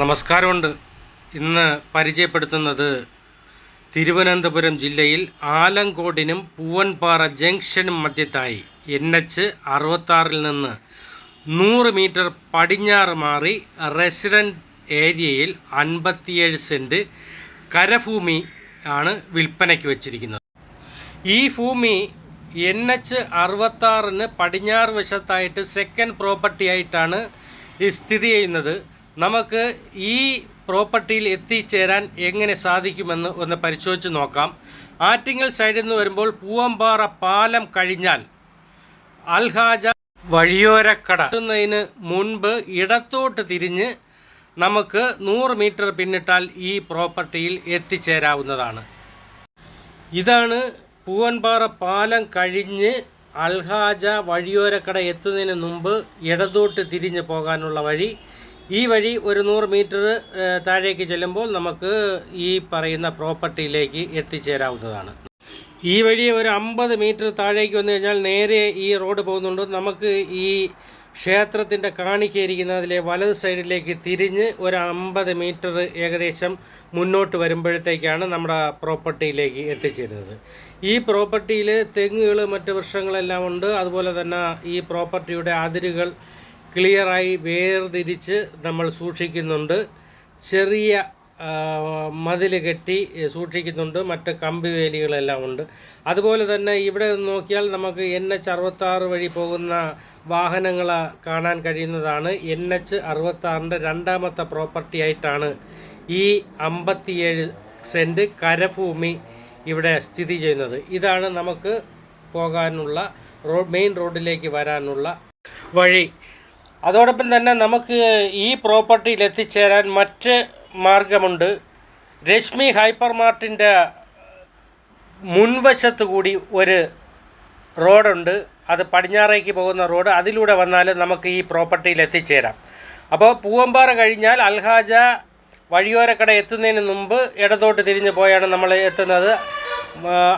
നമസ്കാരമുണ്ട്. ഇന്ന് പരിചയപ്പെടുത്തുന്നത് തിരുവനന്തപുരം ജില്ലയിൽ ആലങ്കോടിനും പൂവൻപാറ ജംഗ്ഷനും മധ്യത്തായി എൻ എച്ച് അറുപത്താറിൽ നിന്ന് നൂറ് മീറ്റർ പടിഞ്ഞാറ് മാറി റെസിഡന്റ് ഏരിയയിൽ അൻപത്തിയേഴ് സെന്റ് കരഭൂമി ആണ് വിൽപ്പനയ്ക്ക് വച്ചിരിക്കുന്നത്. ഈ ഭൂമി എൻ എച്ച് അറുപത്താറിന് പടിഞ്ഞാറ് വശത്തായിട്ട് സെക്കൻഡ് പ്രോപ്പർട്ടി ആയിട്ടാണ് സ്ഥിതി ചെയ്യുന്നത്. നമുക്ക് ഈ പ്രോപ്പർട്ടിയിൽ എത്തിച്ചേരാൻ എങ്ങനെ സാധിക്കുമെന്ന് ഒന്ന് പരിശോധിച്ച് നോക്കാം. ആറ്റിങ്ങൽ സൈഡിൽ നിന്ന് വരുമ്പോൾ പൂവമ്പാറ പാലം കഴിഞ്ഞാൽ അൽഹാജ വഴിയോരക്കട. എത്തുന്നതിന് മുൻപ് ഇടത്തോട്ട് തിരിഞ്ഞ് നമുക്ക് നൂറ് മീറ്റർ പിന്നിട്ടാൽ ഈ പ്രോപ്പർട്ടിയിൽ എത്തിച്ചേരാവുന്നതാണ്. ഇതാണ് പൂവൻപാറ പാലം കഴിഞ്ഞ് അൽഹാജ വഴിയോരക്കട എത്തുന്നതിന് മുമ്പ് ഇടതോട്ട് തിരിഞ്ഞ് പോകാനുള്ള വഴി. ഈ വഴി ഒരു നൂറ് മീറ്റർ താഴേക്ക് ചെല്ലുമ്പോൾ നമുക്ക് ഈ പറയുന്ന പ്രോപ്പർട്ടിയിലേക്ക് എത്തിച്ചേരാവുന്നതാണ്. ഈ വഴി ഒരു അമ്പത് മീറ്റർ താഴേക്ക് വന്നു കഴിഞ്ഞാൽ നേരെ ഈ റോഡ് പോകുന്നുണ്ട്. നമുക്ക് ഈ ക്ഷേത്രത്തിന്റെ കാണിക്കയിരിക്കുന്നതിലെ വലത് സൈഡിലേക്ക് തിരിഞ്ഞ് ഒരു അമ്പത് മീറ്റർ ഏകദേശം മുന്നോട്ട് വരുമ്പോഴത്തേക്കാണ് നമ്മുടെ പ്രോപ്പർട്ടിയിലേക്ക് എത്തിച്ചേരുന്നത്. ഈ പ്രോപ്പർട്ടിയിൽ തെങ്ങുകൾ മറ്റ് വൃക്ഷങ്ങളെല്ലാം ഉണ്ട്. അതുപോലെ തന്നെ ഈ പ്രോപ്പർട്ടിയുടെ അതിരുകൾ ക്ലിയറായി വേർതിരിച്ച് നമ്മൾ സൂക്ഷിക്കുന്നുണ്ട്. ചെറിയ മതിൽ കെട്ടി സൂക്ഷിക്കുന്നുണ്ട്. മറ്റ് കമ്പി വേലികളെല്ലാം ഉണ്ട്. അതുപോലെ തന്നെ ഇവിടെ നോക്കിയാൽ നമുക്ക് എൻ എച്ച് അറുപത്താറ് വഴി പോകുന്ന വാഹനങ്ങൾ കാണാൻ കഴിയുന്നതാണ്. എൻ എച്ച് അറുപത്താറിന്റെ രണ്ടാമത്തെ പ്രോപ്പർട്ടി ആയിട്ടാണ് ഈ അമ്പത്തിയേഴ് സെന്റ് കരഭൂമി ഇവിടെ സ്ഥിതി ചെയ്യുന്നത്. ഇതാണ് നമുക്ക് പോകാനുള്ള റോഡ് മെയിൻ റോഡിലേക്ക് വരാനുള്ള വഴി. അതോടൊപ്പം തന്നെ നമുക്ക് ഈ പ്രോപ്പർട്ടിയിൽ എത്തിച്ചേരാൻ മറ്റ് മാർഗമുണ്ട്. രശ്മി ഹൈപ്പർ മാർട്ടിന്റെ മുൻവശത്ത് കൂടി ഒരു റോഡുണ്ട്. അത് പടിഞ്ഞാറേക്ക് പോകുന്ന റോഡ്. അതിലൂടെ വന്നാൽ നമുക്ക് ഈ പ്രോപ്പർട്ടിയിൽ എത്തിച്ചേരാം. അപ്പോൾ പൂവമ്പാറ കഴിഞ്ഞാൽ അൽഹാജ വഴിയോരക്കട എത്തുന്നതിന് മുമ്പ് ഇടത്തോട്ട് തിരിഞ്ഞ് പോയാണ് നമ്മൾ എത്തുന്നത്.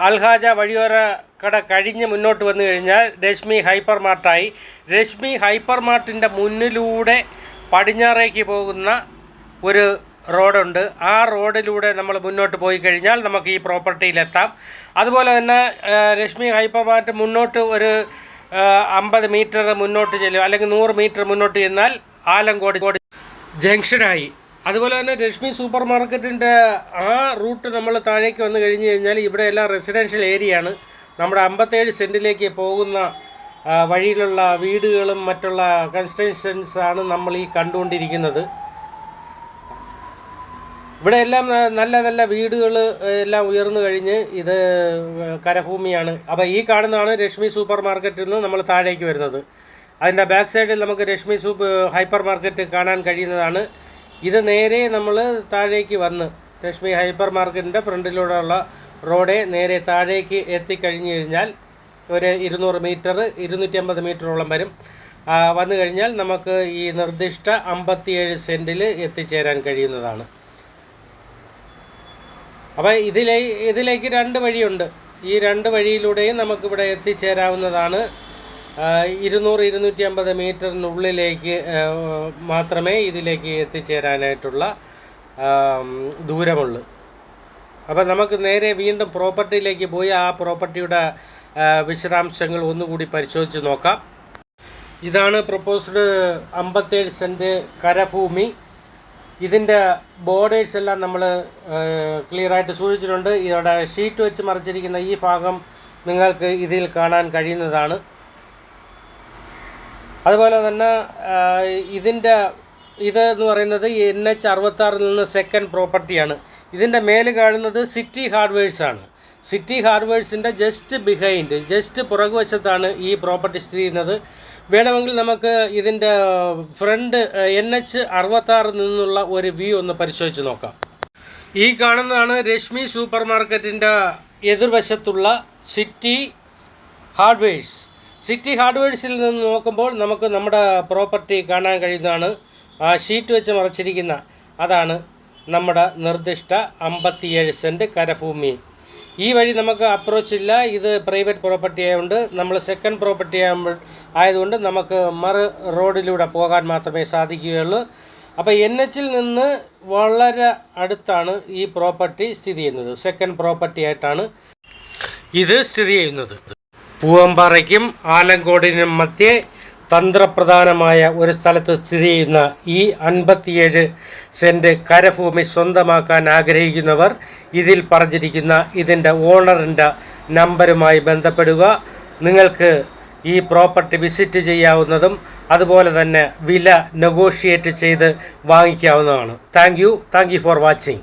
അൽഹാജ വഴിയോര കട കഴിഞ്ഞ് മുന്നോട്ട് വന്നു കഴിഞ്ഞാൽ രശ്മി ഹൈപ്പർ മാർട്ടായി രശ്മി ഹൈപ്പർ മാർട്ടിന്റെ മുന്നിലൂടെ പടിഞ്ഞാറേക്ക് പോകുന്ന ഒരു റോഡുണ്ട്. ആ റോഡിലൂടെ നമ്മൾ മുന്നോട്ട് പോയി കഴിഞ്ഞാൽ നമുക്ക് ഈ പ്രോപ്പർട്ടിയിലെത്താം അതുപോലെ തന്നെ രശ്മി ഹൈപ്പർ മാർട്ട് മുന്നോട്ട് ഒരു അമ്പത് മീറ്റർ മുന്നോട്ട് ചെല്ലും അല്ലെങ്കിൽ നൂറ് മീറ്റർ മുന്നോട്ട് ചെന്നാൽ ആലങ്കോട് ജംഗ്ഷനായി. അതുപോലെ തന്നെ രശ്മി സൂപ്പർ മാർക്കറ്റിന്റെ ആ റൂട്ട് നമ്മൾ താഴേക്ക് വന്നു കഴിഞ്ഞ് കഴിഞ്ഞാൽ ഇവിടെ എല്ലാം റെസിഡൻഷ്യൽ ഏരിയയാണ് നമ്മുടെ അമ്പത്തേഴ് സെന്റിലേക്ക് പോകുന്ന വഴിയിലുള്ള വീടുകളും മറ്റുള്ള കൺസ്ട്രക്ഷൻസ് ആണ് നമ്മൾ ഈ കണ്ടുകൊണ്ടിരിക്കുന്നത്. ഇവിടെ എല്ലാം നല്ല നല്ല വീടുകൾ എല്ലാം ഉയർന്നു കഴിഞ്ഞ് ഇത് കരഭൂമിയാണ്. അപ്പോൾ ഈ കാണുന്നതാണ് രശ്മി സൂപ്പർ മാർക്കറ്റിൽ നിന്ന് നമ്മൾ താഴേക്ക് വരുന്നത്. അതിന്റെ ബാക്ക് സൈഡിൽ നമുക്ക് രശ്മി സൂപ്പ് ഹൈപ്പർ മാർക്കറ്റ് കാണാൻ കഴിയുന്നതാണ്. ഇത് നേരെ നമ്മൾ താഴേക്ക് വന്ന് രശ്മി ഹൈപ്പർ മാർക്കറ്റിന്റെ ഫ്രണ്ടിലൂടെയുള്ള റോഡെ നേരെ താഴേക്ക് എത്തിക്കഴിഞ്ഞ് കഴിഞ്ഞാൽ ഒരു ഇരുന്നൂറ് മീറ്റർ ഇരുന്നൂറ്റി അമ്പത് മീറ്ററോളം വരും. വന്നു കഴിഞ്ഞാൽ നമുക്ക് ഈ നിർദ്ദിഷ്ട അമ്പത്തിയേഴ് സെന്റിൽ എത്തിച്ചേരാൻ കഴിയുന്നതാണ്. അപ്പോൾ ഇതിലേ ഇതിലേക്ക് രണ്ട് വഴിയുണ്ട്. ഈ രണ്ട് വഴിയിലൂടെയും നമുക്കിവിടെ എത്തിച്ചേരാവുന്നതാണ് ഇരുന്നൂറ് ഇരുന്നൂറ്റി അമ്പത് മീറ്ററിനുള്ളിലേക്ക് മാത്രമേ ഇതിലേക്ക് എത്തിച്ചേരാനായിട്ടുള്ള ദൂരമുള്ളൂ. അപ്പോൾ നമുക്ക് നേരെ വീണ്ടും പ്രോപ്പർട്ടിയിലേക്ക് പോയി ആ പ്രോപ്പർട്ടിയുടെ വിശദാംശങ്ങൾ ഒന്നുകൂടി പരിശോധിച്ച് നോക്കാം. ഇതാണ് പ്രപ്പോസ്ഡ് അമ്പത്തേഴ് സെന്റ് കരഭൂമി. ഇതിന്റെ ബോർഡേഴ്സ് എല്ലാം നമ്മൾ ക്ലിയറായിട്ട് സൂചിച്ചിട്ടുണ്ട് ഇവിടെ ഷീറ്റ് വെച്ച് മറിച്ചിരിക്കുന്ന ഈ ഭാഗം നിങ്ങൾക്ക് ഇതിൽ കാണാൻ കഴിയുന്നതാണ്. അതുപോലെ തന്നെ ഇതിന്റെ ഇത് എന്ന് പറയുന്നത് എൻ എച്ച് അറുപത്താറിൽ നിന്ന് സെക്കൻഡ് പ്രോപ്പർട്ടിയാണ് ഇതിന്റെ മേൽ കാണുന്നത് സിറ്റി ഹാർഡ്വെയർസാണ് സിറ്റി ഹാർഡ്വെയർസിന്റെ ജസ്റ്റ് ബിഹൈൻഡ് ജസ്റ്റ് പുറകുവശത്താണ് ഈ പ്രോപ്പർട്ടി സ്ഥിതി ചെയ്യുന്നത്. വേണമെങ്കിൽ നമുക്ക് ഇതിന്റെ ഫ്രണ്ട് എൻ എച്ച് അറുപത്താറിൽ നിന്നുള്ള ഒരു വ്യൂ ഒന്ന് പരിശോധിച്ച് നോക്കാം. ഈ കാണുന്നതാണ് രശ്മി സൂപ്പർ മാർക്കറ്റിന്റെ എതിർവശത്തുള്ള സിറ്റി ഹാർഡ്വെയർസ് സിറ്റി ഹാർഡ്വെയർസിൽ നിന്ന് നോക്കുമ്പോൾ നമുക്ക് നമ്മുടെ പ്രോപ്പർട്ടി കാണാൻ കഴിയുന്നതാണ്. ആ ഷീറ്റ് വെച്ച് മറച്ചിരിക്കുന്ന അതാണ് നമ്മുടെ നിർദ്ദിഷ്ട അമ്പത്തിയേഴ് സെന്റ് കരഭൂമി. ഈ വഴി നമുക്ക് അപ്രോച്ച് ഇല്ല. ഇത് പ്രൈവറ്റ് പ്രോപ്പർട്ടി ആയതുകൊണ്ട് നമ്മൾ സെക്കൻഡ് പ്രോപ്പർട്ടി ആകുമ്പോൾ ആയതുകൊണ്ട് നമുക്ക് മറു റോഡിലൂടെ പോകാൻ മാത്രമേ സാധിക്കുകയുള്ളൂ. അപ്പോൾ എൻ എച്ചിൽ നിന്ന് വളരെ അടുത്താണ് ഈ പ്രോപ്പർട്ടി സ്ഥിതി ചെയ്യുന്നത്. സെക്കൻഡ് പ്രോപ്പർട്ടി ആയിട്ടാണ് ഇത് സ്ഥിതി ചെയ്യുന്നത്. പൂവമ്പാറയ്ക്കും ആലങ്കോടിനും മധ്യേ തന്ത്രപ്രധാനമായ ഒരു സ്ഥലത്ത് സ്ഥിതി ചെയ്യുന്ന ഈ അൻപത്തിയേഴ് സെന്റ് കരഭൂമി സ്വന്തമാക്കാൻ ആഗ്രഹിക്കുന്നവർ ഇതിൽ പറഞ്ഞിരിക്കുന്ന ഇതിന്റെ ഓണറിന്റെ നമ്പരുമായി ബന്ധപ്പെടുക. നിങ്ങൾക്ക് ഈ പ്രോപ്പർട്ടി വിസിറ്റ് ചെയ്യാവുന്നതും അതുപോലെ തന്നെ വില നെഗോഷിയേറ്റ് ചെയ്ത് വാങ്ങിക്കാവുന്നതാണ്. Thank you. Thank you for watching.